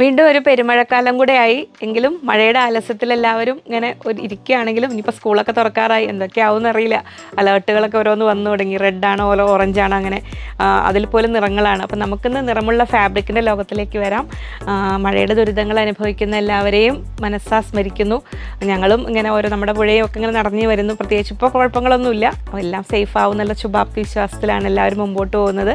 വീണ്ടും ഒരു പെരുമഴക്കാലം കൂടെ ആയി. എങ്കിലും മഴയുടെ ആലസ്യത്തിൽ എല്ലാവരും ഇങ്ങനെ ഒരു ഇരിക്കുകയാണെങ്കിലും ഇനിയിപ്പോൾ സ്കൂളൊക്കെ തുറക്കാറായി. എന്തൊക്കെയാവും അറിയില്ല. അലേർട്ടുകളൊക്കെ ഓരോന്ന് വന്നു തുടങ്ങി. റെഡ് ആണോ ഓരോ ഓറഞ്ച് ആണോ അങ്ങനെ അതിൽ പോലും നിറങ്ങളാണ്. അപ്പം നമുക്കിന്ന് നിറമുള്ള ഫാബ്രിക്കിന്റെ ലോകത്തിലേക്ക് വരാം. മഴയുടെ ദുരിതങ്ങൾ അനുഭവിക്കുന്ന എല്ലാവരെയും മനസ്സാ സ്മരിക്കുന്നു. ഞങ്ങളും ഇങ്ങനെ ഓരോ നമ്മുടെ പുഴയും ഒക്കെ ഇങ്ങനെ നടന്നു വരുന്നു. പ്രത്യേകിച്ച് ഇപ്പോൾ കുഴപ്പങ്ങളൊന്നുമില്ല. എല്ലാം സേഫ് ആവും നല്ല ശുഭാപ്തി വിശ്വാസത്തിലാണ് എല്ലാവരും മുമ്പോട്ട് പോകുന്നത്.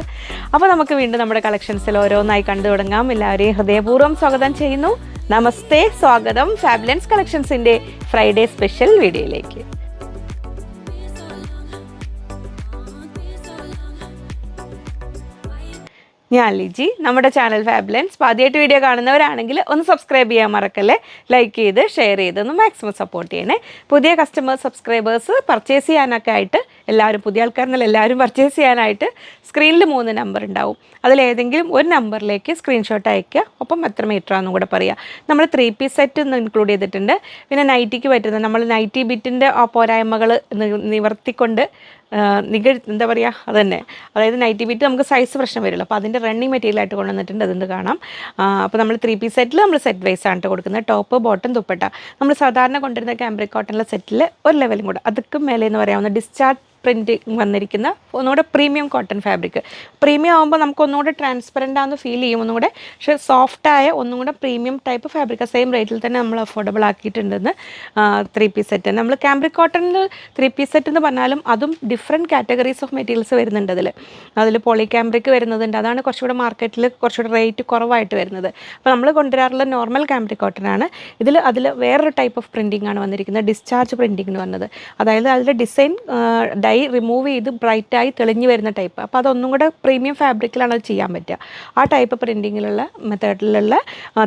അപ്പോൾ നമുക്ക് വീണ്ടും നമ്മുടെ കളക്ഷൻസിൽ ഓരോന്നായി കണ്ടു തുടങ്ങാം. എല്ലാവരെയും ഹൃദയപൂർവം സ്വാഗതം ചെയ്യുന്നു. നമസ്തേ സ്വാഗതം ഫാബുലൻസ് കളക്ഷൻസിന്റെ ഫ്രൈഡേ സ്പെഷ്യൽ വീഡിയോയിലേക്ക്. ഞാൻ ലിജി നമ്മുടെ ചാനൽ ഫാബുലൻസ്. ആദ്യമായിട്ട് വീഡിയോ കാണുന്നവരാണെങ്കിൽ ഒന്ന് സബ്സ്ക്രൈബ് ചെയ്യാൻ മറക്കല്ലേ? ലൈക്ക് ചെയ്ത് ഷെയർ ചെയ്ത് ഒന്ന് മാക്സിമം സപ്പോർട്ട് ചെയ്യണേ. പുതിയ കസ്റ്റമേഴ്സ് സബ്സ്ക്രൈബേഴ്സ് പർച്ചേസ് ചെയ്യാനൊക്കെ ആയിട്ട് എല്ലാവരും പുതിയ ആൾക്കാരെന്നല്ല എല്ലാവരും പർച്ചേസ് ചെയ്യാനായിട്ട് സ്ക്രീനിൽ മൂന്ന് നമ്പർ ഉണ്ടാവും. അതിലേതെങ്കിലും ഒരു നമ്പറിലേക്ക് സ്ക്രീൻഷോട്ട് അയയ്ക്കുക. ഒപ്പം എത്ര മീറ്റർ ആണെന്നും കൂടെ പറയുക നമ്മൾ ത്രീ പീസ് സെറ്റ് ഒന്ന് ഇൻക്ലൂഡ് ചെയ്തിട്ടുണ്ട്. പിന്നെ നൈറ്റിക്ക് പറ്റുന്ന നമ്മൾ നൈറ്റി ബിറ്റിന്റെ ആ പോരായ്മകൾ നിവർത്തിക്കൊണ്ട് നിക എന്താ പറയുക അത് തന്നെ അതായത് നൈറ്റി ബീറ്റ് നമുക്ക് സൈസ് പ്രശ്നം വരില്ല. അപ്പോൾ അതിന്റെ റണ്ണിങ് മെറ്റീരിയൽ ആയിട്ട് കൊണ്ടുവന്നിട്ടുണ്ട്. അതിന്റെ കാണാം. അപ്പോൾ നമ്മൾ ത്രീ പീസ് സെറ്റിൽ നമ്മൾ സെറ്റ് വൈസ് ആണ് കൊടുക്കുന്നത്. Top bottom dupatta. നമ്മൾ സാധാരണ കൊണ്ടുവരുന്ന ക്യാമ്പ്രിക് കോട്ടണിലെ സെറ്റിൽ ഒരു ലെവലും കൂടെ. അതുക്കും മേലെ എന്ന് പറയാവുന്ന ഡിസ്ചാർജ് പ്രിന്റ് വന്നിരിക്കുന്ന ഒന്നുകൂടെ പ്രീമിയം കോട്ടൺ ഫാബ്രിക് പ്രീമിയം ആകുമ്പോൾ നമുക്ക് ഒന്നുകൂടെ ട്രാൻസ്പെറന്റ് ആണെന്ന് ഫീൽ ചെയ്യും ഒന്നുകൂടെ. പക്ഷേ സോഫ്റ്റായ ഒന്നും കൂടെ പ്രീമിയം ടൈപ്പ് ഫാബ്രിക് സെയിം റേറ്റിൽ തന്നെ നമ്മൾ അഫോർഡബിൾ ആക്കിയിട്ടുണ്ടെന്ന് ത്രീ പീസ് സെറ്റ് നമ്മൾ ക്യാമ്പ്രിക് കോട്ടണിൽ ത്രീ പീസ് സെറ്റ് എന്ന് പറഞ്ഞാലും അതും ഡിഫറെന്റ് കാറ്റഗറീസ് ഓഫ് മെറ്റീരിയൽസ് വരുന്നുണ്ട് അതിൽ അതിൽ പോളി ക്യാമ്പ്രിക് വരുന്നതുണ്ട്. അതാണ് കുറച്ചുകൂടെ മാർക്കറ്റിൽ കുറച്ചുകൂടെ റേറ്റ് കുറവായിട്ട് വരുന്നത്. അപ്പോൾ നമ്മൾ കൊണ്ടുവരാറുള്ള നോർമൽ ക്യാമ്പ്രിക് കോട്ടൺ ആണ്. ഇതിൽ അതിൽ വേറൊരു ടൈപ്പ് ഓഫ് പ്രിന്റിംഗ് ആണ് വന്നിരിക്കുന്നത്. ഡിസ്ചാർജ് പ്രിന്റിംഗ് എന്ന് പറഞ്ഞത് അതായത് അതിന്റെ ഡിസൈൻ ഡൈ റിമൂവ് ചെയ്ത് ബ്രൈറ്റായി തെളിഞ്ഞു വരുന്ന ടൈപ്പ് അപ്പോൾ അതൊന്നും കൂടെ പ്രീമിയം ഫാബ്രിക്കിലാണ് അത് ചെയ്യാൻ പറ്റുക. ആ ടൈപ്പ് പ്രിന്റിങ്ങിലുള്ള മെത്തേഡിലുള്ള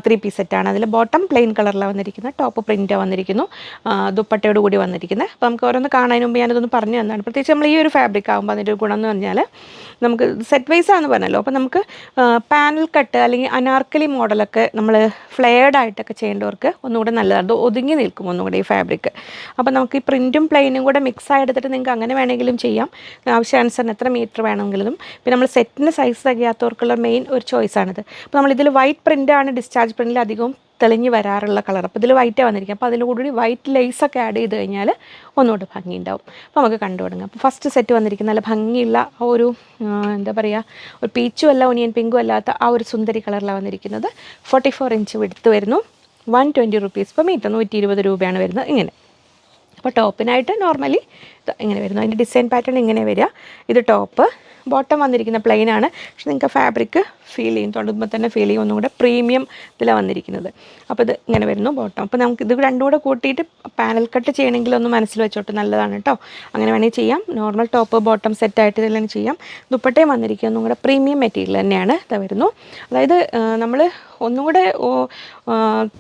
ത്രീ പീസ് സെറ്റാണ് അതിൽ ബോട്ടം പ്ലെയിൻ കളറിലാണ് വന്നിരിക്കുന്നത്. ടോപ്പ് പ്രിന്റ് വന്നിരിക്കുന്നു. ദുപ്പട്ടയോട് കൂടി വന്നിരിക്കുന്നത്. അപ്പോൾ നമുക്ക് ഓരോന്ന് കാണാൻ മുമ്പ് ഞാനതൊന്ന് പറഞ്ഞു തന്നാണ് പ്രത്യേകിച്ച് നമ്മൾ ഈ ഒരു ഫാബ്രിക് ആകുമ്പോൾ അതിന്റെ ഗുണം എന്ന് പറഞ്ഞാൽ നമുക്ക് സെറ്റ് വൈസ് ആണെന്ന് പറഞ്ഞല്ലോ. അപ്പോൾ നമുക്ക് പാനൽ കട്ട് അല്ലെങ്കിൽ അനാർക്കലി മോഡലൊക്കെ നമ്മൾ ഫ്ലെയർഡ് ആയിട്ടൊക്കെ ചെയ്യേണ്ടവർക്ക് ഒന്നുകൂടെ നല്ലതാണ്. ഒതുങ്ങി നിൽക്കും ഒന്നുകൂടെ ഈ ഫാബ്രിക് അപ്പോൾ നമുക്ക് ഈ പ്രിന്റും പ്ലെയിനും കൂടെ മിക്സ് ആയെടുത്തിട്ട് നിങ്ങൾക്ക് അങ്ങനെ വേണമെങ്കിലും ചെയ്യാം. ആവശ്യാനുസരണം എത്ര മീറ്റർ വേണമെങ്കിലും. പിന്നെ നമ്മൾ സെറ്റിന് സൈസ് തികയാത്തവർക്കുള്ള മെയിൻ ഒരു ചോയ്സാണിത് അപ്പോൾ നമ്മൾ നമ്മളിതിൽ വൈറ്റ് പ്രിന്റാണ് ഡിസ്ചാർജ് പ്രിന്റിൽ അധികവും തെളിഞ്ഞ് വരാറുള്ള കളർ. അപ്പോൾ ഇതിൽ വൈറ്റേ വന്നിരിക്കുക അപ്പോൾ അതിൽ കൂടി വൈറ്റ് ലേസൊക്കെ ആഡ് ചെയ്ത് കഴിഞ്ഞാൽ ഒന്നുകൂടി ഭംഗിയുണ്ടാവും. അപ്പോൾ നമുക്ക് കണ്ടു തുടങ്ങാം. അപ്പോൾ ഫസ്റ്റ് സെറ്റ് വന്നിരിക്കുന്ന നല്ല ഭംഗിയുള്ള ആ ഒരു എന്താ പറയുക ഒരു പീച്ചും അല്ല ഒനിയൻ പിങ്കും അല്ലാത്ത ആ ഒരു സുന്ദരി കളറിലാണ് വന്നിരിക്കുന്നത്. ഫോർട്ടി ഫോർ ഇഞ്ച് വിടുത്ത് വരുന്നു. One twenty rupees per metre നൂറ്റി ഇരുപത് രൂപയാണ് വരുന്നത്. ഇങ്ങനെ. അപ്പോൾ ടോപ്പിനായിട്ട് നോർമലി ഇങ്ങനെ വരുന്നു. അതിന്റെ ഡിസൈൻ പാറ്റേൺ ഇങ്ങനെ വരിക. ഇത് ടോപ്പ് ബോട്ടം വന്നിരിക്കുന്ന പ്ലെയിൻ ആണ്. പക്ഷെ നിങ്ങൾക്ക് ഫാബ്രിക് ഫീൽ ചെയ്യും. തൊടുമ്പോൾ തന്നെ ഫീൽ ചെയ്യും. ഒന്നും കൂടെ പ്രീമിയം ഇതിലാണ് വന്നിരിക്കുന്നത്. അപ്പോൾ ഇത് ഇങ്ങനെ വരുന്നു ബോട്ടം അപ്പോൾ നമുക്ക് ഇത് രണ്ടും കൂടെ കൂട്ടിയിട്ട് പാനൽ കട്ട് ചെയ്യണമെങ്കിൽ ഒന്ന് മനസ്സിൽ വെച്ചോട്ട്. നല്ലതാണ് കേട്ടോ. അങ്ങനെ വേണമെങ്കിൽ ചെയ്യാം. നോർമൽ ടോപ്പ് ബോട്ടം സെറ്റായിട്ട് ഇതെല്ലാം ചെയ്യാം. ദുപ്പട്ടയും വന്നിരിക്കുക ഒന്നും കൂടെ പ്രീമിയം മെറ്റീരിയൽ തന്നെയാണ്. ഇത് വരുന്നു. അതായത് നമ്മൾ ഒന്നും കൂടെ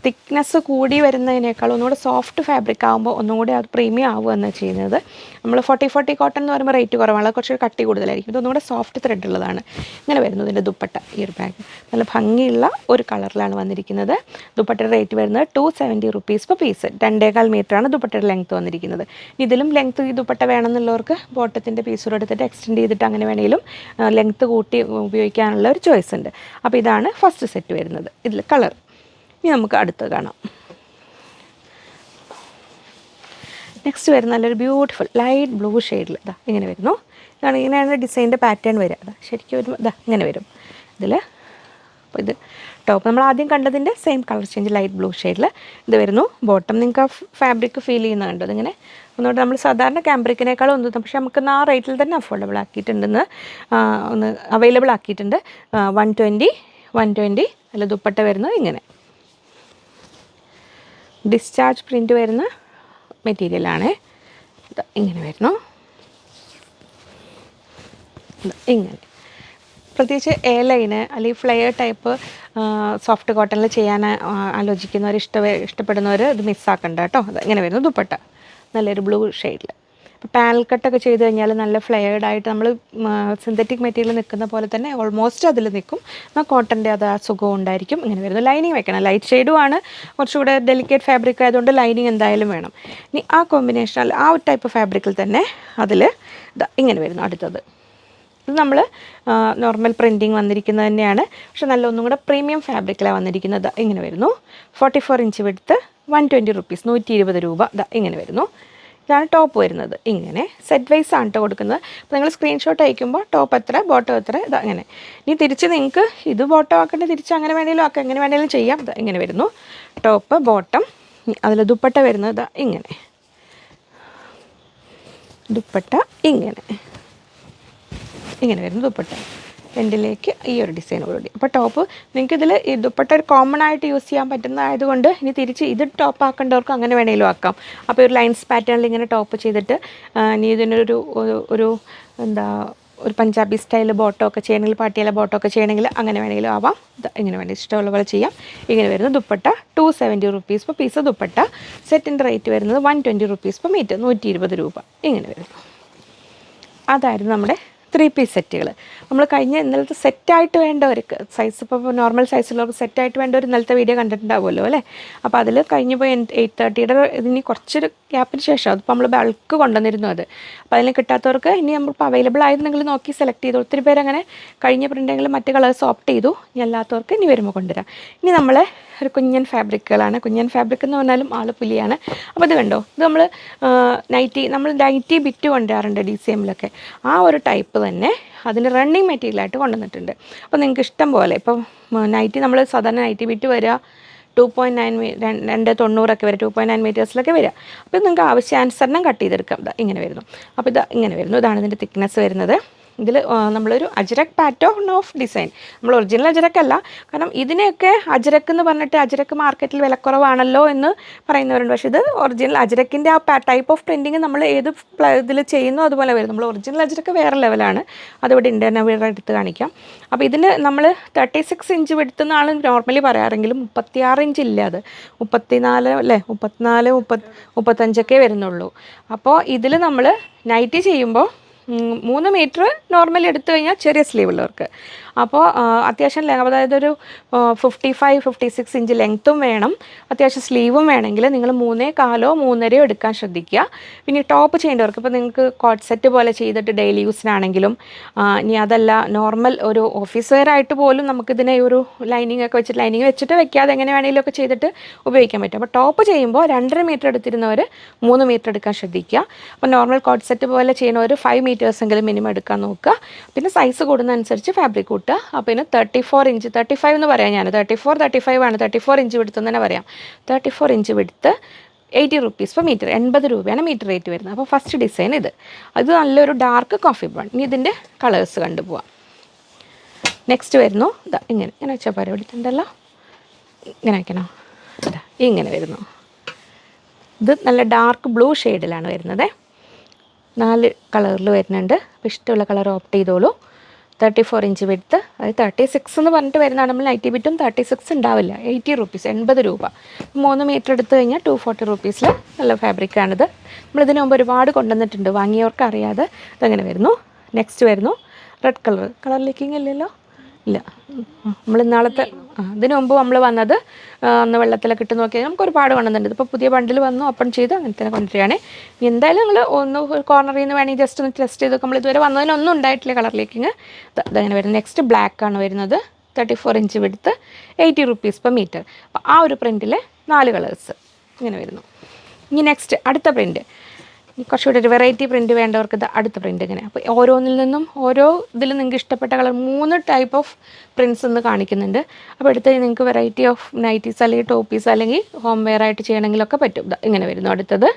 തിക്നെസ് കൂടി വരുന്നതിനേക്കാൾ ഒന്നുകൂടെ സോഫ്റ്റ് ഫാബ്രിക് ആകുമ്പോൾ ഒന്നും കൂടെ അത് പ്രീമിയം ആവുക എന്നാണ് ചെയ്യുന്നത്. നമ്മൾ ഫോർട്ടി ഫോർട്ടി കോട്ടൺ എന്ന് പറയുമ്പോൾ റേറ്റ് കുറവാണ്. കുറച്ച് കട്ടി കൂടുതലായിരിക്കും. ഇതൊന്നും കൂടെ സോഫ്റ്റ് ത്രെഡ് ഉള്ളതാണ്. ഇങ്ങനെ വരുന്നു ഇതിന്റെ ദുപ്പട്ട ഈ ഒരു ബാഗ് നല്ല ഭംഗിയുള്ള ഒരു കളറിലാണ് വന്നിരിക്കുന്നത്. ദുപ്പട്ടയുടെ റേറ്റ് വരുന്നത് two seventy rupees per piece രണ്ടേകാൽ മീറ്ററാണ് ദുപ്പട്ടയുടെ ലെങ്ത്ത് വന്നിരിക്കുന്നത്. ഇതിലും ലെങ്ത്ത് ഈ ദുപ്പട്ട വേണമെന്നുള്ളവർക്ക് ബോട്ടത്തിന്റെ പീസോട് എടുത്തിട്ട് എക്സ്റ്റെൻഡ് ചെയ്തിട്ട് അങ്ങനെ വേണമെങ്കിലും ലെങ്ത്ത് കൂട്ടി ഉപയോഗിക്കാനുള്ള ഒരു ചോയ്സ് ഉണ്ട്. അപ്പോൾ ഇതാണ് ഫസ്റ്റ് സെറ്റ് വരുന്നത്. ഇതിൽ കളർ ഇനി നമുക്ക് അടുത്ത് കാണാം. നെക്സ്റ്റ് വരുന്ന നല്ലൊരു ബ്യൂട്ടിഫുൾ ലൈറ്റ് ബ്ലൂ ഷെയ്ഡിൽ ഇതാ ഇങ്ങനെ വരുന്നു. ഇതാണ് ഇങ്ങനെയാണ് ഡിസൈനിന്റെ പാറ്റേൺ വരിക. അതാ ശരിക്കും ഒരു ഇതാ ഇങ്ങനെ വരും. ഇതിൽ അപ്പോൾ ഇത് ടോപ്പ് നമ്മൾ ആദ്യം കണ്ടതിന്റെ same colour change light blue ഷെയ്ഡിൽ ഇത് വരുന്നു. ബോട്ടം നിങ്ങൾക്ക് ആ ഫാബ്രിക് ഫീൽ ചെയ്യുന്ന കണ്ടോ? ഇങ്ങനെ ഒന്നുകൊണ്ട് നമ്മൾ സാധാരണ ക്യാമ്പ്രിക്കിനേക്കാളും ഒന്ന് പക്ഷേ നമുക്ക് ആ റേറ്റിൽ തന്നെ അഫോർഡബിൾ ആക്കിയിട്ടുണ്ടെന്ന് ഒന്ന് അവൈലബിൾ ആക്കിയിട്ടുണ്ട്. വൺ ട്വന്റി വൺ ട്വന്റി അല്ല ദുപ്പട്ട വരുന്നത് ഇങ്ങനെ. ഡിസ്ചാർജ് പ്രിന്റ് വരുന്ന മെറ്റീരിയലാണ്. ഇങ്ങനെ ഇത് ഇങ്ങനെ. പ്രത്യേകിച്ച് എ ലൈന് അല്ലെങ്കിൽ ഫ്ലെയർ ടൈപ്പ് സോഫ്റ്റ് കോട്ടണിൽ ചെയ്യാൻ ആലോചിക്കുന്നവർ ഇഷ്ട ഇഷ്ടപ്പെടുന്നവർ ഇത് മിസ്സാക്കണ്ട കേട്ടോ. ഇങ്ങനെ വരുന്നു ദുപ്പട്ട. നല്ലൊരു ബ്ലൂ ഷെയ്ഡിൽ ഇപ്പോൾ പാനൽ കട്ടൊക്കെ ചെയ്ത് കഴിഞ്ഞാൽ നല്ല ഫ്ലെയർഡായിട്ട് നമ്മൾ സിന്തറ്റിക് മെറ്റീരിയൽ നിൽക്കുന്ന പോലെ തന്നെ ഓൾമോസ്റ്റ് അതിൽ നിൽക്കും. എന്നാൽ കോട്ടന്റെ അത് ആ സുഖവും ഉണ്ടായിരിക്കും. ഇങ്ങനെ വരുന്നു. ലൈനിങ് വെക്കണം. ലൈറ്റ് ഷെയ്ഡും ആണ്. കുറച്ചുകൂടെ ഡെലിക്കേറ്റ് ഫാബ്രിക് ആയതുകൊണ്ട് ലൈനിങ് എന്തായാലും വേണം. ഇനി ആ കോമ്പിനേഷൻ ആ ഒരു ടൈപ്പ് ഫാബ്രിക്കിൽ തന്നെ അതിൽ ഇങ്ങനെ വരുന്നു അടുത്തത്. ഇത് നമ്മൾ നോർമൽ പ്രിന്റിങ് വന്നിരിക്കുന്നത് തന്നെയാണ്. പക്ഷെ നല്ല ഒന്നും കൂടെ പ്രീമിയം ഫാബ്രിക്കിലാണ് വന്നിരിക്കുന്നത്. ഇങ്ങനെ വരുന്നു. ഫോർട്ടി ഫോർ ഇഞ്ച് വിടുത്ത് വൺ ട്വന്റി റുപ്പീസ് നൂറ്റി ഇരുപത് രൂപ. ഇങ്ങനെ വരുന്നു. ഇതാണ് ടോപ്പ് വരുന്നത്. ഇങ്ങനെ സെറ്റ് വൈസ് ആണ് കേട്ടോ കൊടുക്കുന്നത്. അപ്പോൾ നിങ്ങൾ സ്ക്രീൻഷോട്ട് അയക്കുമ്പോൾ ടോപ്പ് എത്ര ബോട്ടം എത്ര ഇത് അങ്ങനെ. ഇനി തിരിച്ച് നിങ്ങൾക്ക് ഇത് ബോട്ടം ആക്കേണ്ട തിരിച്ച് അങ്ങനെ വേണമെങ്കിലും ആക്കാം എങ്ങനെ വേണമെങ്കിലും ചെയ്യാം. ഇങ്ങനെ വരുന്നു. ടോപ്പ് ബോട്ടം അതിൽ ദുപ്പട്ട വരുന്നത് ഇങ്ങനെ. ദുപ്പട്ട ഇങ്ങനെ. ഇങ്ങനെ വരുന്നു ദുപ്പട്ട. രണ്ടിലേക്ക് ഈ ഒരു ഡിസൈനോടുകൂടി അപ്പോൾ ടോപ്പ് നിങ്ങൾക്ക് ഇതിൽ ഈ ദുപ്പട്ട ഒരു കോമൺ ആയിട്ട് യൂസ് ചെയ്യാൻ പറ്റുന്നതായതുകൊണ്ട് ഇനി തിരിച്ച് ഇത് ടോപ്പ് ആക്കേണ്ടവർക്ക് അങ്ങനെ വേണമെങ്കിലും ആക്കാം. അപ്പോൾ ഒരു ലൈൻസ് പാറ്റേണിൽ ഇങ്ങനെ ടോപ്പ് ചെയ്തിട്ട് ഇനി ഇതിനൊരു ഒരു- എന്താ ഒരു പഞ്ചാബി സ്റ്റൈൽ ബോട്ടോ ഒക്കെ ചെയ്യണമെങ്കിൽ പാട്ടിയിലെ ബോട്ടോ ഒക്കെ ചെയ്യണമെങ്കിൽ അങ്ങനെ വേണമെങ്കിലും ആവാം. ഇങ്ങനെ വേണമെങ്കിൽ ഇഷ്ടമുള്ള പോലെ ചെയ്യാം. ഇങ്ങനെ വരുന്നത് dupatta two seventy rupees per piece dupatta. സെറ്റിന്റെ റേറ്റ് വരുന്നത് one twenty rupees per metre നൂറ്റി ഇരുപത് രൂപ. ഇങ്ങനെ വരുന്നു. അതായിരുന്നു നമ്മുടെ ത്രീ പീസ് സെറ്റുകൾ നമ്മൾ കഴിഞ്ഞ ഇന്നലത്തെ സെറ്റായിട്ട് വേണ്ടവർക്ക് സൈസ് ഇപ്പോൾ നോർമൽ സൈസിലുള്ളവർക്ക് സെറ്റായിട്ട് വേണ്ടവർ ഇന്നലത്തെ വീഡിയോ കണ്ടിട്ടുണ്ടാവുമല്ലോ അല്ലേ? അപ്പോൾ അതിൽ കഴിഞ്ഞ് പോയി എയ്റ്റ് തേർട്ടിയുടെ ഇതിന് കുറച്ചൊരു ഗ്യാപ്പിന് ശേഷം അതിപ്പോൾ നമ്മൾ ബൾക്ക് കൊണ്ടുവന്നിരുന്നു അത്. അപ്പോൾ അതിന് കിട്ടാത്തവർക്ക് ഇനി നമ്മളിപ്പോൾ അവൈലബിൾ ആയത് നിങ്ങൾ നോക്കി സെലക്ട് ചെയ്തു. ഒത്തിരി പേരങ്ങനെ കഴിഞ്ഞ പ്രിന്റെങ്കിലും മറ്റ് കളേഴ്സ് ഓപ്റ്റ് ചെയ്തു. ഇനി അല്ലാത്തവർക്ക് ഇനി വരുമ്പോൾ കൊണ്ടുവരാം. ഇനി നമ്മൾ ഒരു കുഞ്ഞൻ ഫാബ്രിക്കുകളാണ്. കുഞ്ഞൻ ഫാബ്രിക് എന്ന് പറഞ്ഞാലും ആൾ പുലിയാണ്. അപ്പോൾ ഇത് കണ്ടോ? ഇത് നമ്മൾ നൈറ്റി നമ്മൾ നൈറ്റി ബിറ്റ് കൊണ്ടുവരാറുണ്ട് ഡി സി എമ്മിലൊക്കെ ആ ഒരു ടൈപ്പ് തന്നെ അതിന് റണ്ണിങ് മെറ്റീരിയലായിട്ട് കൊണ്ടുവന്നിട്ടുണ്ട്. അപ്പോൾ നിങ്ങൾക്ക് ഇഷ്ടം പോലെ ഇപ്പം നൈറ്റി നമ്മൾ സാധാരണ നൈറ്റി ബിറ്റ് വരിക ടു പോയിന്റ് നയൻ രണ്ട് തൊണ്ണൂറൊക്കെ വരെ ടു പോയിന്റ് നയൻ മീറ്റേഴ്സിലൊക്കെ വരിക അപ്പോൾ നിങ്ങൾക്ക് ആവശ്യാനുസരണം കട്ട് ചെയ്തെടുക്കാം. ഇങ്ങനെ വരുന്നു. അപ്പോൾ ഇത് ഇങ്ങനെ വരുന്നു. ഇതാണ് ഇതിന്റെ തിക്നെസ് വരുന്നത്. ഇതിൽ നമ്മളൊരു അജരക് പാറ്റേൺ ഓഫ് ഡിസൈൻ നമ്മൾ ഒറിജിനൽ അജരക് അല്ല കാരണം ഇതിനെയൊക്കെ അജരക്ക് എന്ന് പറഞ്ഞിട്ട് അജരക്ക് മാർക്കറ്റിൽ വിലക്കുറവാണല്ലോ എന്ന് പറയുന്നവരുണ്ട്. പക്ഷേ ഇത് ഒറിജിനൽ അജരക്കിന്റെ ആ ടൈപ്പ് ഓഫ് പ്രിന്റിങ് നമ്മൾ ഏത് ഇതിൽ ചെയ്യുന്നു അതുപോലെ വരും. നമ്മൾ ഒറിജിനൽ അജരക്ക് വേറെ ലെവലാണ് അതിവിടെ ഇന്റർനെറ്റ് എടുത്ത് കാണിക്കാം. അപ്പോൾ ഇതിന് നമ്മൾ തേർട്ടി സിക്സ് ഇഞ്ച് വെടുത്തുനിന്നാണ് നോർമലി പറയാറെങ്കിലും മുപ്പത്തിയാറ് ഇഞ്ച് ഇല്ല അത്. മുപ്പത്തിനാല് അല്ലേ? മുപ്പത്തിനാല് മുപ്പത്തി മുപ്പത്തഞ്ചൊക്കെ വരുന്നുള്ളൂ. അപ്പോൾ ഇതിൽ നമ്മൾ നൈറ്റ് ചെയ്യുമ്പോൾ മൂന്ന് മീറ്റർ നോർമലി എടുത്തു കഴിഞ്ഞാൽ ചെറിയ സ്ലീവ് ഉള്ളവർക്ക്. അപ്പോൾ അത്യാവശ്യം അതായത് ഒരു fifty five fifty six inch ലെങ്ത്തും വേണം. അത്യാവശ്യം സ്ലീവും വേണമെങ്കിൽ നിങ്ങൾ മൂന്നേ കാലോ മൂന്നരയോ എടുക്കാൻ ശ്രദ്ധിക്കുക. പിന്നെ ടോപ്പ് ചെയ്യേണ്ടവർക്ക് ഇപ്പോൾ നിങ്ങൾക്ക് കോട്ട് സെറ്റ് പോലെ ചെയ്തിട്ട് ഡെയിലി യൂസിനാണെങ്കിലും ഇനി അതല്ല നോർമൽ ഒരു ഓഫീസ് വെയർ ആയിട്ട് പോലും നമുക്കിതിനെ ഒരു ലൈനിങ് ഒക്കെ വെച്ചിട്ട് ലൈനിങ് വെച്ചിട്ട് വെക്കാതെ എങ്ങനെ വേണമെങ്കിലും ഒക്കെ ചെയ്തിട്ട് ഉപയോഗിക്കാൻ പറ്റും. അപ്പോൾ ടോപ്പ് ചെയ്യുമ്പോൾ രണ്ടര മീറ്റർ എടുത്തിരുന്നവർ മൂന്ന് മീറ്റർ എടുക്കാൻ ശ്രദ്ധിക്കുക. അപ്പോൾ നോർമൽ കോട്ട് സെറ്റ് പോലെ ചെയ്യുന്നവർ ഫൈവ് മീറ്റേഴ്സ് എങ്കിലും മിനിമം എടുക്കാൻ നോക്കുക. പിന്നെ സൈസ് കൂടുന്നതനുസരിച്ച് ഫാബ്രിക് കൂട്ടുക. അപ്പോൾ പിന്നെ thirty four inch thirty five എന്ന് പറയാം ഞാൻ തേർട്ടി ഫോർ തേർട്ടി ഫൈവ് ആണ്. തേർട്ടി ഫോർ ഇഞ്ച് വിടുത്തെന്ന് തന്നെ പറയാം. Thirty four inch width eighty rupees per metre എൺപത് രൂപയാണ് മീറ്റർ റേറ്റ് വരുന്നത്. അപ്പോൾ ഫസ്റ്റ് ഡിസൈൻ ഇത്. അത് നല്ലൊരു ഡാർക്ക് കോഫി ബ്രൗൺ ഇനി ഇതിന്റെ കളേഴ്സ് കണ്ടുപോവാം. നെക്സ്റ്റ് വരുന്നു. ഇതാ ഇങ്ങനെ. ഇങ്ങനെ വെച്ചാൽ പരിപാടി ഉണ്ടല്ലോ ഇങ്ങനെ വയ്ക്കണോ ഇതാ ഇങ്ങനെ വരുന്നു. ഇത് നല്ല ഡാർക്ക് ബ്ലൂ ഷെയ്ഡിലാണ് വരുന്നത്. നാല് കളറിൽ വരുന്നുണ്ട്. അപ്പോൾ ഇഷ്ടമുള്ള കളർ ഓപ്റ്റ് ചെയ്തോളൂ. തേർട്ടി ഫോർ ഇഞ്ച് വിടുത്ത് അത് തേർട്ടി സിക്സ് എന്ന് പറഞ്ഞിട്ട് വരുന്നതാണ് നമ്മൾ നൈറ്റി ബിറ്റും തേർട്ടി സിക്സ് ഉണ്ടാവില്ല. എയ്റ്റി റുപ്പീസ് എൺപത് രൂപ. മൂന്ന് മീറ്റർ എടുത്തു കഴിഞ്ഞാൽ ടു ഫോർട്ടി റുപ്പീസിൽ നല്ല ഫാബ്രിക്കാണിത് നമ്മളിതിനു മുമ്പ് ഒരുപാട് കൊണ്ടുവന്നിട്ടുണ്ട്. വാങ്ങിയവർക്ക് അറിയാതെ ഇതങ്ങനെ വരുന്നു. നെക്സ്റ്റ് വരുന്നു. റെഡ് കളർ കളർ ലീക്കിംഗ് ഇല്ലല്ലോ? ഇല്ല. നമ്മൾ ഇന്നാളത്തെ അതിനു മുമ്പ് നമ്മൾ വന്നത് അന്ന് വെള്ളത്തിലൊക്കെ ഇട്ട് നോക്കിയാൽ നമുക്ക് ഒരുപാട് കൊണ്ടുവന്നിട്ടുണ്ട് ഇപ്പോൾ പുതിയ ബണ്ടിൽ വന്നു ഓപ്പൺ ചെയ്ത് അങ്ങനെ തന്നെ കൊണ്ടുവരികയാണ്. എന്തായാലും നിങ്ങൾ ഒന്ന് കോർണറിൽ നിന്ന് വേണമെങ്കിൽ ജസ്റ്റ് ഒന്ന് ടെസ്റ്റ് ചെയ്ത് നമ്മൾ ഇതുവരെ വന്നതിനൊന്നും ഉണ്ടായിട്ടില്ല കളർ ഇതങ്ങനെ വരുന്നത്. നെക്സ്റ്റ് ബ്ലാക്ക് ആണ് വരുന്നത്. Thirty four inch width eighty rupees per metre അപ്പോൾ ആ ഒരു പ്രിന്റിൽ നാല് കളേഴ്സ് ഇങ്ങനെ വരുന്നു. ഇനി നെക്സ്റ്റ് അടുത്ത പ്രിന്റ് കുറച്ചുകൂടി ഒരു വെറൈറ്റി പ്രിന്റ് വേണ്ടവർക്ക് ഇത് അടുത്ത പ്രിന്റ് ഇങ്ങനെ. അപ്പോൾ ഓരോന്നിൽ നിന്നും ഓരോ ഇതിൽ നിങ്ങൾക്ക് ഇഷ്ടപ്പെട്ട കളർ മൂന്ന് ടൈപ്പ് ഓഫ് പ്രിൻസ് എന്ന് കാണിക്കുന്നുണ്ട്. അപ്പോൾ അടുത്ത നിങ്ങൾക്ക് വെറൈറ്റി ഓഫ് നൈറ്റീസ് അല്ലെങ്കിൽ ടോപ്പീസ് അല്ലെങ്കിൽ ഹോം വെയർ ആയിട്ട് ചെയ്യണമെങ്കിലൊക്കെ പറ്റും. ഇങ്ങനെ വരുന്നു. അടുത്തത്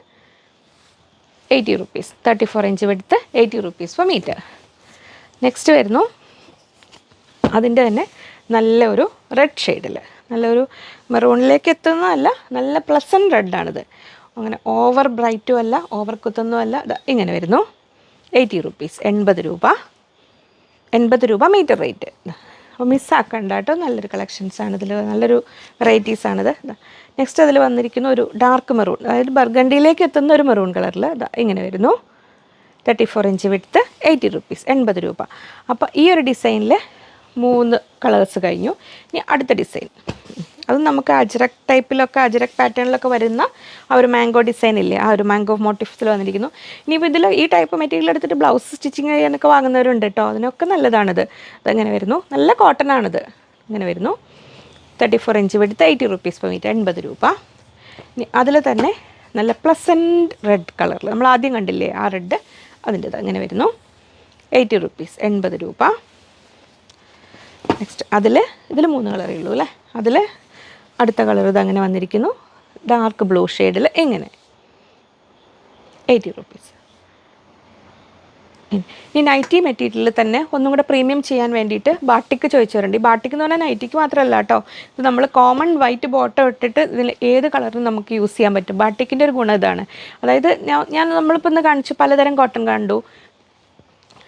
eighty rupees thirty four inch width eighty rupees per metre next വരുന്നു. അതിന്റെ തന്നെ നല്ല ഒരു റെഡ് ഷെയ്ഡിൽ നല്ലൊരു മെറൂണിലേക്ക് എത്തുന്നതല്ല നല്ല പ്ലസന്റ് റെഡാണിത് അങ്ങനെ ഓവർ ബ്രൈറ്റും അല്ല ഓവർ കുത്തൊന്നും അല്ല. ദാ ഇങ്ങനെ വരുന്നു. എയ്റ്റി റുപ്പീസ് എൺപത് രൂപ. എൺപത് രൂപ മീറ്റർ റേറ്റ്. അപ്പോൾ മിസ്സാക്കണ്ട കേട്ടോ. നല്ലൊരു കളക്ഷൻസാണ് ഇതിൽ നല്ലൊരു വെറൈറ്റീസാണിത് നെക്സ്റ്റ് അതിൽ വന്നിരിക്കുന്ന ഒരു ഡാർക്ക് മെറൂൺ അതായത് ബർഗണ്ടിയിലേക്ക് എത്തുന്ന ഒരു മെറൂൺ കളറിൽ ഇങ്ങനെ വരുന്നു. Thirty four inch width eighty rupees എൺപത് രൂപ. അപ്പോൾ ഈ ഒരു ഡിസൈനിൽ മൂന്ന് കളേഴ്സ് കഴിഞ്ഞു. ഇനി അടുത്ത ഡിസൈൻ അത് നമുക്ക് അജ്രക് ടൈപ്പിലൊക്കെ അജ്രക് പാറ്റേണിലൊക്കെ വരുന്ന ആ ഒരു മാംഗോ ഡിസൈൻ ഇല്ലേ? ആ ഒരു മാംഗോ മോട്ടിഫ്സിൽ വന്നിരിക്കുന്നു. ഇനിയിപ്പോൾ ഇതിൽ ഈ ടൈപ്പ് മെറ്റീരിയൽ എടുത്തിട്ട് ബ്ലൗസ് സ്റ്റിച്ചിങ് ചെയ്യാനൊക്കെ വാങ്ങുന്നവരുണ്ട് കേട്ടോ. അതിനൊക്കെ നല്ലതാണിത്. അതങ്ങനെ വരുന്നു. നല്ല കോട്ടൺ ആണിത്. ഇങ്ങനെ വരുന്നു. Thirty four inch width eighty rupees per metre എൺപത് രൂപ. ഇനി അതിൽ തന്നെ നല്ല പ്ലസന്റ് റെഡ് കളറിൽ നമ്മൾ ആദ്യം കണ്ടില്ലേ ആ റെഡ് അതിന്റെത് അങ്ങനെ വരുന്നു. എയ്റ്റി റുപ്പീസ് എൺപത് രൂപ. നെക്സ്റ്റ് അതിൽ ഇതിൽ മൂന്ന് കളറേ ഉള്ളൂ അല്ലേ? അതിൽ അടുത്ത കളർ ഇത് അങ്ങനെ വന്നിരിക്കുന്നു. ഡാർക്ക് ബ്ലൂ ഷെയ്ഡിൽ എങ്ങനെ? എയ്റ്റി റുപ്പീസ് ഇനി നൈറ്റി മെറ്റീരിയലിൽ തന്നെ ഒന്നും കൂടെ പ്രീമിയം ചെയ്യാൻ വേണ്ടിയിട്ട് ബാട്ടിക്ക് ചോദിച്ചവരുണ്ട്. ഈ ബാട്ടിക്ക് എന്ന് പറഞ്ഞാൽ നൈറ്റിക്ക് മാത്രമല്ല കേട്ടോ ഇത് നമ്മൾ കോമൺ വൈറ്റ് ബോട്ടം ഇട്ടിട്ട് ഇതിൽ ഏത് കളറും നമുക്ക് യൂസ് ചെയ്യാൻ പറ്റും. ബാട്ടിക്കിന്റെ ഒരു ഗുണം ഇതാണ്. അതായത് ഞാൻ നമ്മളിപ്പോൾ ഇന്ന് കാണിച്ചു പലതരം കോട്ടൺ കണ്ടു.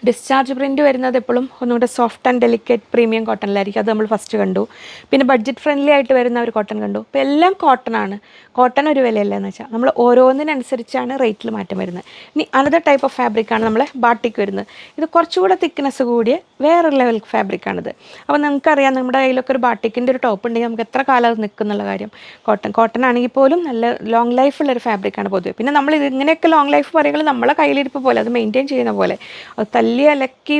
ഡിസ്ചാർജ് പ്രിന്റ് വരുന്നത് എപ്പോഴും ഒന്നുകൂടെ സോഫ്റ്റ് ആൻഡ് ഡെലിക്കേറ്റ് പ്രീമിയം കോട്ടണിലായിരിക്കും അത് നമ്മൾ ഫസ്റ്റ് കണ്ടു. പിന്നെ ബഡ്ജറ്റ് ഫ്രണ്ട്ലി ആയിട്ട് വരുന്ന ഒരു കോട്ടൺ കണ്ടു. അപ്പോൾ എല്ലാം കോട്ടൺ ആണ്. കോട്ടൺ ഒരു വിലയല്ല എന്ന് വെച്ചാൽ നമ്മൾ ഓരോന്നിനനുസരിച്ചാണ് റേറ്റിൽ മാറ്റം വരുന്നത്. ഇനി അനദർ ടൈപ്പ് ഓഫ് ഫാബ്രിക്കാണ് നമ്മളെ ബാട്ടിക്ക് വരുന്നത്. ഇത് കുറച്ചുകൂടെ തിക്നെസ് കൂടിയ വേറെ ലെവൽ ഫാബ്രിക്കാണിത് അപ്പോൾ നമുക്കറിയാം നമ്മുടെ കയ്യിലൊക്കെ ഒരു ബാട്ടിക്കിന്റെ ഒരു ടോപ്പ് ഉണ്ടെങ്കിൽ നമുക്ക് എത്ര കാലം അത് നിൽക്കുന്നുള്ള കാര്യം. കോട്ടൺ കോട്ടൺ ആണെങ്കിൽ പോലും നല്ല ലോങ് ലൈഫുള്ള ഒരു ഫാബ്രിക്കാണ് പൊതുവെ. പിന്നെ നമ്മൾ ഇങ്ങനെയൊക്കെ ലോങ് ലൈഫ് പറയുമ്പോൾ നമ്മളെ കയ്യിലിരിപ്പ് പോലെ അത് മെയിന്റെയിൻ ചെയ്യുന്ന പോലെ അത് അലക്കി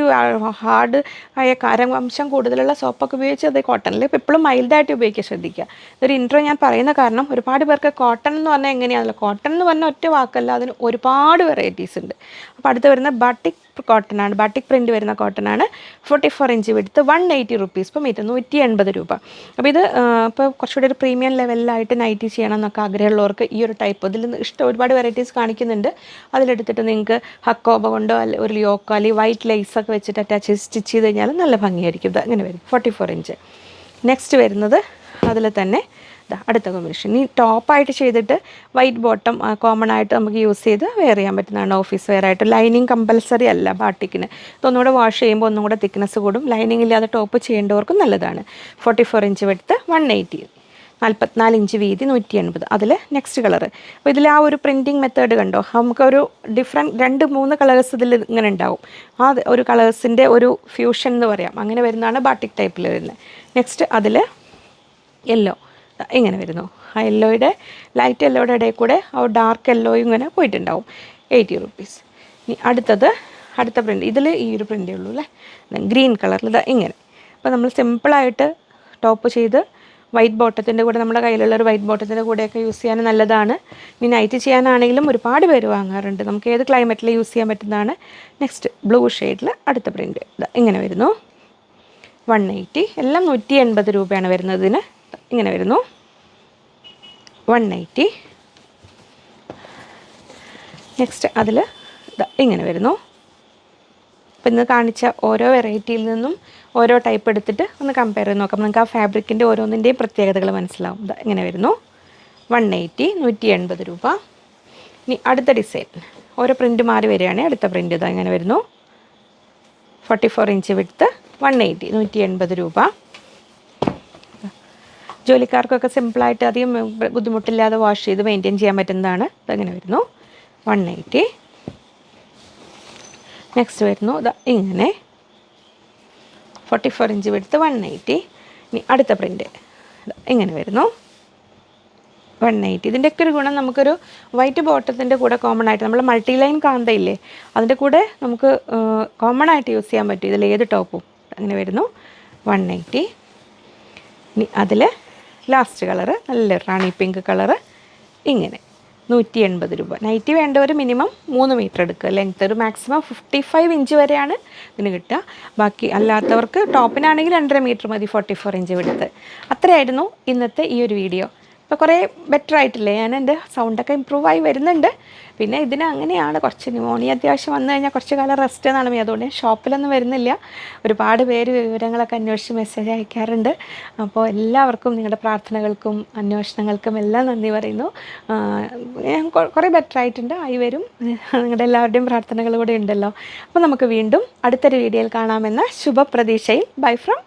ഹാർഡ് ആയ കാരവംശം കൂടുതലുള്ള സോപ്പൊക്കെ ഉപയോഗിച്ച് അത് കോട്ടണിൽ ഇപ്പോൾ എപ്പോഴും മൈൽഡായിട്ട് ഉപയോഗിക്കാൻ ശ്രദ്ധിക്കുക. ഇതൊരു ഇൻട്രോ ഞാൻ പറയുന്ന കാരണം ഒരുപാട് പേർക്ക് കോട്ടൺ എന്ന് പറഞ്ഞാൽ എങ്ങനെയാണല്ലോ കോട്ടൺ എന്ന് പറഞ്ഞാൽ ഒറ്റ വാക്കല്ല അതിന് ഒരുപാട് വെറൈറ്റീസ് ഉണ്ട്. അപ്പോൾ അടുത്ത് വരുന്ന ബാട്ടിക് കോട്ടൺ ആണ്. ബാട്ടിക് പ്രിന്റ് വരുന്ന കോട്ടൺ ആണ്. Forty four inch width one eighty rupees ഇപ്പം മീറ്റർ നൂറ്റി എൺപത് രൂപ. അപ്പോൾ ഇത് ഇപ്പോൾ കുറച്ചുകൂടി ഒരു പ്രീമിയം ലെവലിലായിട്ട് നൈറ്റി ചെയ്യണം എന്നൊക്കെ ആഗ്രഹമുള്ളവർക്ക് ഈ ഒരു ടൈപ്പ് ഇതിൽ ഇഷ്ടം ഒരുപാട് വെറൈറ്റീസ് കാണിക്കുന്നുണ്ട്. അതിലെടുത്തിട്ട് നിങ്ങൾക്ക് ഹക്കോബ കൊണ്ടോ അല്ലെ ഒരു ലിയോക്കോ അല്ലെങ്കിൽ വൈറ്റ് ലൈസൊക്കെ വെച്ചിട്ട് അറ്റാച്ച് സ്റ്റിച്ച് ചെയ്ത് കഴിഞ്ഞാൽ നല്ല ഭംഗിയായിരിക്കും. ഇത് അങ്ങനെ വരും ഫോർട്ടി ഫോർ ഇഞ്ച് നെക്സ്റ്റ് വരുന്നത് അതിൽ തന്നെ അടുത്ത കോമ്പിനേഷൻ ഈ ടോപ്പായിട്ട് ചെയ്തിട്ട് വൈറ്റ് ബോട്ടം കോമൺ ആയിട്ട് നമുക്ക് യൂസ് ചെയ്ത് വെയർ ചെയ്യാൻ പറ്റുന്നതാണ് ഓഫീസ് വെയർ ആയിട്ട്. ലൈനിങ് കമ്പൽസറി അല്ല ബാട്ടിക്കിന് ഇതൊന്നുകൂടെ വാഷ് ചെയ്യുമ്പോൾ ഒന്നും കൂടെ തിക്നെസ് കൂടും. ലൈനിങ് ഇല്ലാതെ ടോപ്പ് ചെയ്യേണ്ടവർക്കും നല്ലതാണ്. Forty four inch width one eighty നാൽപ്പത്തിനാല് ഇഞ്ച് വീതി നൂറ്റി എൺപത് അതിൽ നെക്സ്റ്റ് കളർ അപ്പോൾ ഇതിൽ ആ ഒരു പ്രിന്റിങ് മെത്തേഡ് കണ്ടോ? നമുക്കൊരു ഡിഫറെന്റ് രണ്ട് മൂന്ന് കളേഴ്സ് ഇതിൽ ഇങ്ങനെ ഉണ്ടാവും. ആ ഒരു കളേഴ്സിന്റെ ഒരു ഫ്യൂഷൻ എന്ന് പറയാം. അങ്ങനെ വരുന്നതാണ് ബാട്ടിക് ടൈപ്പിൽ വരുന്നത്. നെക്സ്റ്റ് അതിൽ യെല്ലോ ഇങ്ങനെ വരുന്നു. ആ യെല്ലോയുടെ ലൈറ്റ് യെല്ലോയുടെ ഇടയിൽ കൂടെ ആ ഡാർക്ക് യെല്ലോയും ഇങ്ങനെ പോയിട്ടുണ്ടാവും. എയ്റ്റി റുപ്പീസ് ഇനി അടുത്തത് അടുത്ത പ്രിന്റ് ഇതിൽ ഈ ഒരു പ്രിന്റേ ഉള്ളൂ അല്ലേ? ഗ്രീൻ കളറിൽ ഇതാ ഇങ്ങനെ. അപ്പോൾ നമ്മൾ സിമ്പിളായിട്ട് ടോപ്പ് ചെയ്ത് വൈറ്റ് ബോട്ടത്തിന്റെ കൂടെ നമ്മുടെ കയ്യിലുള്ള ഒരു വൈറ്റ് ബോട്ടത്തിന്റെ കൂടെയൊക്കെ യൂസ് ചെയ്യാൻ നല്ലതാണ്. ഇനി നൈറ്റ് ചെയ്യാനാണെങ്കിലും ഒരുപാട് പേര് വാങ്ങാറുണ്ട്. നമുക്ക് ഏത് ക്ലൈമറ്റിൽ യൂസ് ചെയ്യാൻ പറ്റുന്നതാണ്. നെക്സ്റ്റ് ബ്ലൂ ഷെയ്ഡിൽ അടുത്ത പ്രിന്റ് ഇതാ ഇങ്ങനെ വരുന്നു. വൺ എയ്റ്റി എല്ലാം നൂറ്റി എൺപത് രൂപയാണ് വരുന്നതിന്. ഇങ്ങനെ വരുന്നു. വൺ എയ്റ്റി നെക്സ്റ്റ് അതിൽ ഇങ്ങനെ വരുന്നു. അപ്പം ഇന്ന് കാണിച്ച ഓരോ വെറൈറ്റിയിൽ നിന്നും ഓരോ ടൈപ്പ് എടുത്തിട്ട് ഒന്ന് കമ്പയർ ചെയ്ത് നോക്കാം. നിങ്ങൾക്ക് ആ ഫാബ്രിക്കിന്റെ ഓരോന്നിന്റെയും പ്രത്യേകതകൾ മനസ്സിലാവും. ഇങ്ങനെ വരുന്നു. വൺ എയ്റ്റി നൂറ്റി എൺപത് രൂപ. ഇനി അടുത്ത ഡിസൈൻ ഓരോ പ്രിന്റ് മാറി വരികയാണെങ്കിൽ അടുത്ത പ്രിന്റ് ഇതാ ഇങ്ങനെ വരുന്നു. Forty four inch width one eighty നൂറ്റി എൺപത് രൂപ. ജോലിക്കാർക്കൊക്കെ സിമ്പിളായിട്ട് അധികം ബുദ്ധിമുട്ടില്ലാതെ വാഷ് ചെയ്ത് മെയിന്റെയിൻ ചെയ്യാൻ പറ്റുന്നതാണ്. ഇതങ്ങനെ വരുന്നു. വൺ എയ്റ്റി നെക്സ്റ്റ് വരുന്നു. ഇങ്ങനെ. Forty four inch width one eighty ഇനി അടുത്ത പ്രിന്റ് ഇങ്ങനെ വരുന്നു. വൺ എയ്റ്റി ഇതിന്റെയൊക്കെ ഒരു ഗുണം നമുക്കൊരു വൈറ്റ് ബോട്ടത്തിന്റെ കൂടെ കോമൺ ആയിട്ട് നമ്മൾ മൾട്ടി ലൈൻ കാന്തയില്ലേ അതിന്റെ കൂടെ നമുക്ക് കോമൺ ആയിട്ട് യൂസ് ചെയ്യാൻ പറ്റും. ഇതിൽ ഏത് ടോപ്പും അങ്ങനെ വരുന്നു. വൺ എയ്റ്റി ഇനി അതിൽ ലാസ്റ്റ് കളറ് നല്ല റാണി പിങ്ക് കളറ് ഇങ്ങനെ. നൂറ്റി എൺപത് രൂപ നൈറ്റി വേണ്ടവർ മിനിമം മൂന്ന് മീറ്റർ എടുക്കുക. ലെങ്ത് ഒരു മാക്സിമം ഫിഫ്റ്റി ഫൈവ് ഇഞ്ച് വരെയാണ് ഇതിന് കിട്ടുക. ബാക്കി അല്ലാത്തവർക്ക് ടോപ്പിനാണെങ്കിൽ രണ്ടര മീറ്റർ മതി ഫോർട്ടി ഫോർ ഇഞ്ച് വിടുത്ത്. അത്രയായിരുന്നു ഇന്നത്തെ ഈ ഒരു വീഡിയോ ഇപ്പോൾ കുറേ ബെറ്റർ ആയിട്ടില്ലേ? ഞാൻ എന്റെ സൗണ്ടൊക്കെ ഇമ്പ്രൂവ് ആയി വരുന്നുണ്ട്. പിന്നെ ഇതിന് അങ്ങനെയാണ് കുറച്ച് ന്യൂമോണിയ അത്യാവശ്യം വന്നു കഴിഞ്ഞാൽ കുറച്ച് കാലം റെസ്റ്റ് എന്നാണ് മതി അതുകൊണ്ട് ഞാൻ ഷോപ്പിലൊന്നും വരുന്നില്ല. ഒരുപാട് പേര് വിവരങ്ങളൊക്കെ അന്വേഷിച്ച് മെസ്സേജ് അയക്കാറുണ്ട്. അപ്പോൾ എല്ലാവർക്കും നിങ്ങളുടെ പ്രാർത്ഥനകൾക്കും അന്വേഷണങ്ങൾക്കും എല്ലാം നന്ദി പറയുന്നു. ഞാൻ കുറേ ബെറ്റർ ആയിട്ടുണ്ട്. ആയി വരും. നിങ്ങളുടെ എല്ലാവരുടെയും പ്രാർത്ഥനകൾ കൂടെ ഉണ്ടല്ലോ. അപ്പോൾ നമുക്ക് വീണ്ടും അടുത്തൊരു വീഡിയോയിൽ കാണാമെന്ന ശുഭപ്രതീക്ഷയിൽ. Bye from